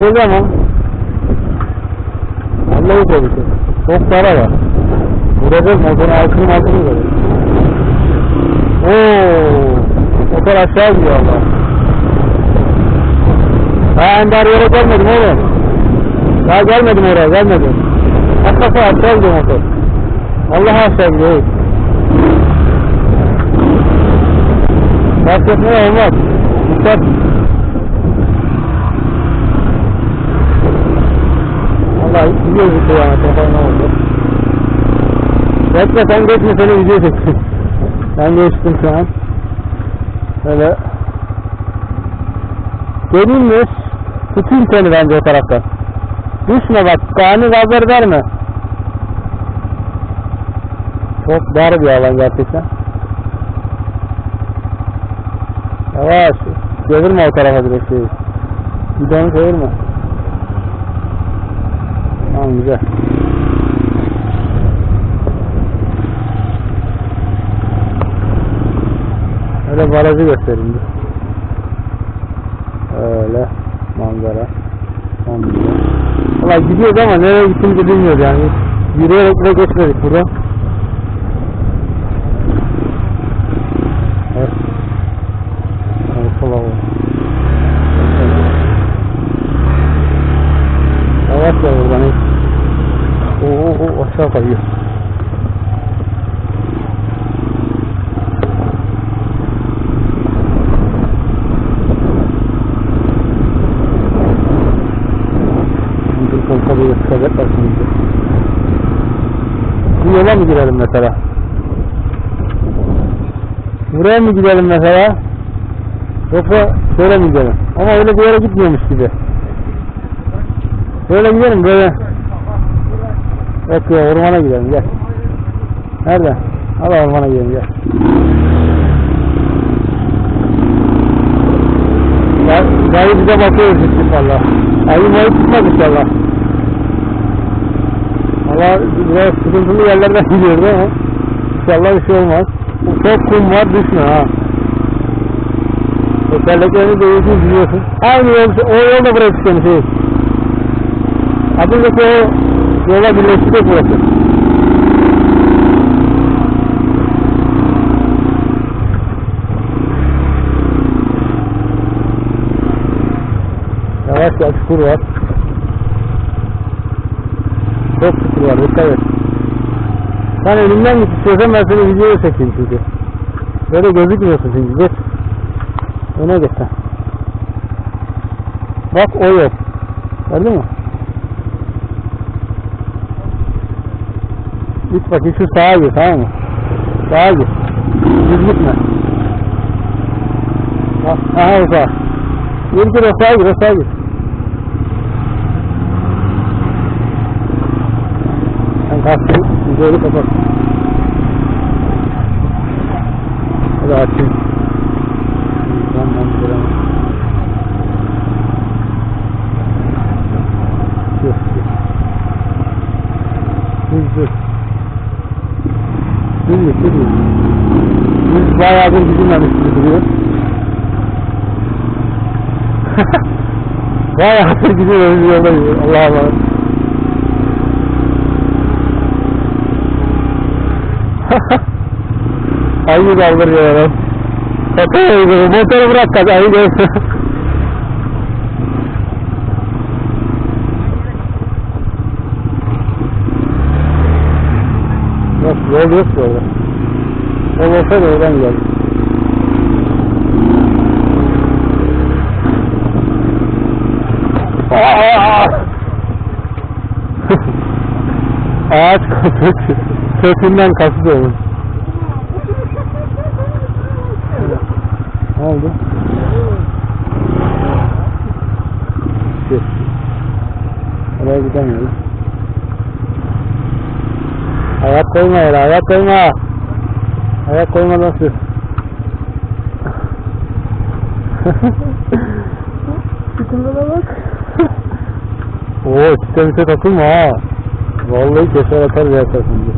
O zaman Allah'ı korusun. Çok para var. Burada motorun altını altını var. Oo, motor aşağı gidiyor Allah. Ha Ender yere gelmedim oğlum. Daha gelmedim oraya gelmedim. Hakikaten aşağı gidiyor motor. Allah aşağı gidiyor. Etmeye olmaz. Dikkat. Bu yani kafayla oldu. Bekle sen geçme seni video çeksin. Ben geçtim şu an. Geleyim mi? Tutayım seni bence o taraftan. Düşme bak. Ani gazları verme. Çok dar bir alan gerçekten. Yavaş. Çevirme o tarafa direkt şeyi. Gidonu çevirme. Tamam güzel. Öyle barajı göstereyim bir. Öyle manzara. Manzara. Valla gidiyoruz ama nereye gittiğimizi bilmiyoruz yani. Yürüyerek bile geçmedik burada. Oo, oo, aşağı kayıyor. Dur kolka bir sıkacaklar şimdi. Bu yola mı girelim mesela? Buraya mı gidelim mesela? Yoksa şöyle mi gidelim? Ama öyle bir yere gitmiyormuş gibi. Böyle gidelim böyle. Yok ya ormana gidelim gel. Nerede? Hadi ormana gidelim gel. Dayı bize bakıyoruz inşallah. Ayı mayı tutmaz inşallah. Valla biraz sıkıntılı yerlerden gidiyoruz ama inşallah bir şey olmaz. Çok kum var düşme ha. Tekerleklerini değişik biliyorsun. Aynı yol, o yolda burası işte şey. Az önceki o yola birleşecek burası. Yavaş ya çukur var. Çok çukur var dikkat et. Sen elimden git ben seni videoya çekeyim çünkü. Böyle gözükmüyorsun çünkü geç. Öne geç sen. Bak o yok. Gördün mü? Git bakayım şu sağa gir tamam mı? Sağa gir. Düz gitme. Aha o sağ. Gir gir o sağa gir o sağa gir. Sen kalktın. Videoyu kapat. Hadi açayım. Dur. dur. Biz bayağıdır gidilmemiş gibi duruyor. bayağıdır gidiyoruz yoldayız. Allah'a emanet. Ayı kaldırıyor adam. Motoru bırak kaç ayı görsün. Yok yol yok ki orada. Yol olsa da oradan gidelim. Ağaç kasık. Kökünden kasıyor. onun. Ne oldu? Dur. Oraya gidemiyoruz. Ayak koyma yere, ayak koyma. Ayak koymadan sür. Sıkıntına bak. Oo, çitemise takılma ha. Vallahi keser atar bir atarsın.